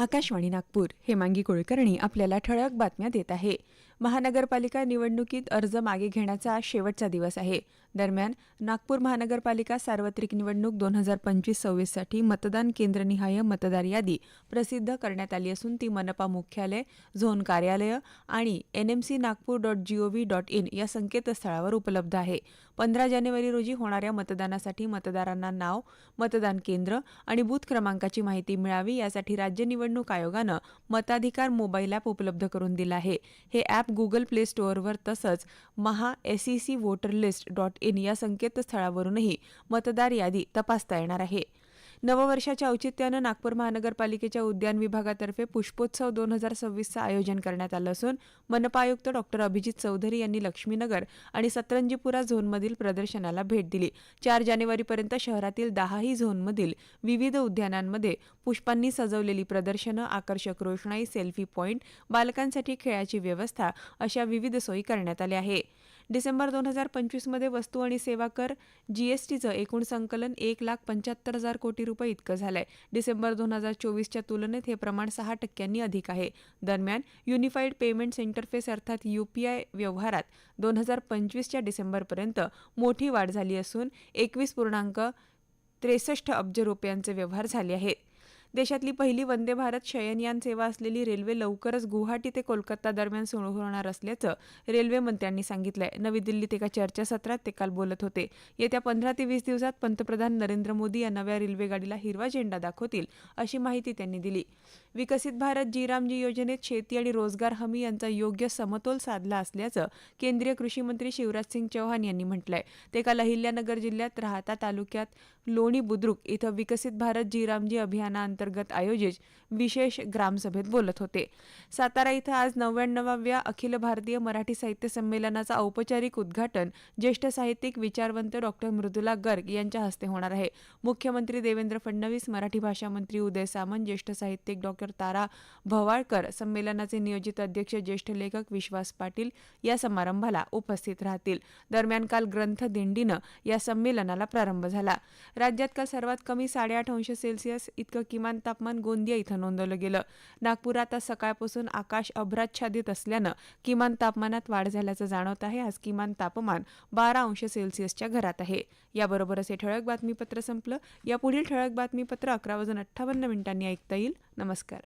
आकाशवाणी नागपूर. हेमांगी कुलकर्णी आपल्याला ठळक बातम्या देत आहे. महानगरपालिका निवडणुकीत अर्ज मागे घेण्याचा आज शेवटचा दिवस आहे. दरम्यान नागपूर महानगरपालिका सार्वत्रिक निवडणूक दोन हजार पंचवीस सव्वीससाठी मतदान केंद्रनिहाय मतदार यादी प्रसिद्ध करण्यात आली असून ती मनपा मुख्यालय झोन कार्यालय आणि NMC Nagpur dot gov dot in या संकेतस्थळावर उपलब्ध आहे. पंधरा जानेवारी रोजी होणाऱ्या मतदानासाठी मतदारांना नाव मतदान केंद्र आणि बूथ क्रमांकाची माहिती मिळावी यासाठी राज्य निवड निवडणूक आयोगानं मताधिकार मोबाईल ॲप उपलब्ध करून दिलं आहे. हे ॲप गुगल प्ले स्टोअरवर तसंच Maha S E C voter list dot in या संकेतस्थळावरूनही मतदार यादी तपासता येणार आहे. नववर्षाच्या औचित्यानं नागपूर महानगरपालिकेच्या उद्यान विभागातर्फे पुष्पोत्सव दोन हजार सव्वीसचं आयोजन करण्यात आलं असून मनपा आयुक्त डॉक्टर अभिजित चौधरी यांनी लक्ष्मीनगर आणि सतरंजीपुरा झोनमधील प्रदर्शनाला भेट दिली. चार जानेवारीपर्यंत शहरातील दहाही झोनमधील विविध उद्यानांमध्ये पुष्पांनी सजवलेली प्रदर्शनं आकर्षक रोषणाई सेल्फी पॉईंट बालकांसाठी खेळाची व्यवस्था अशा विविध सोयी करण्यात आल्या आहे डिसेंबर दोन हजार पंचवीसमध्ये वस्तू आणि सेवा कर जीएसटीचं एकूण संकलन एक लाख पंच्याहत्तर हजार कोटी रुपये इतकं झालंय. डिसेंबर दोन हजार चोवीसच्या तुलनेत हे प्रमाण सहा टक्क्यांनी अधिक आहे. दरम्यान युनिफाईड पेमेंट्स इंटरफेस अर्थात यूपीआय व्यवहारात दोन हजार पंचवीसच्या डिसेंबरपर्यंत मोठी वाढ झाली असून एकवीस पूर्णांक त्रेसष्ट अब्ज रुपयांचे व्यवहार झाले आहेत. देशातली पहिली वंदे भारत शयनयान सेवा असलेली रेल्वे लवकरच गुवाहाटी ते कोलकाता दरम्यान सुरू होणार असल्याचं रेल्वे मंत्र्यांनी सांगितलंय. नवी दिल्लीत एका चर्चासत्रात ते काल बोलत होते. येत्या पंधरा ते वीस दिवसात पंतप्रधान नरेंद्र मोदी या नव्या रेल्वेगाडीला हिरवा झेंडा दाखवतील अशी माहिती त्यांनी दिली. विकसित भारत जीरामजी योजनेत शेती आणि रोजगार हमी यांचा योग्य समतोल साधला असल्याचं केंद्रीय कृषी मंत्री शिवराज सिंग चौहान यांनी म्हटलंय. ते काल अहिल्यानगर जिल्ह्यात राहता तालुक्यात लोणी बुद्रुक इथं विकसित भारत जीरामजी अभियानाअंतर्गत आयोजित विशेष ग्रामसभेत बोलत होते. सातारा इथं आज नव्याण्णवाव्या अखिल भारतीय मराठी साहित्य संमेलनाचं औपचारिक उद्घाटन ज्येष्ठ साहित्यिक विचारवंत डॉक्टर मृदुला गर्ग यांच्या हस्ते होणार आहे. मुख्यमंत्री देवेंद्र फडणवीस मराठी भाषा मंत्री उदय सामंत ज्येष्ठ साहित्यिक डॉ. डॉक्टर तारा भवाळकर संमेलनाचे नियोजित अध्यक्ष ज्येष्ठ लेखक विश्वास पाटील या समारंभाला उपस्थित राहतील. दरम्यान काल ग्रंथ दिंडीनं या संमेलनाला प्रारंभ झाला. राज्यात काल सर्वात कमी साडेआठ अंश सेल्सिअस इतकं किमान तापमान गोंदिया इथं नोंदवलं गेलं. नागपुरात आज सकाळपासून आकाश अभ्राच्छादित असल्यानं किमान तापमानात वाढ झाल्याचं जाणवत आहे. आज किमान तापमान बारा अंश सेल्सिअसच्या घरात आहे. याबरोबरच हे ठळक बातमीपत्र संपलं. यापुढील ठळक बातमीपत्र अकरा वाजून अठ्ठावन्न मिनिटांनी ऐकता येईल. नमस्कार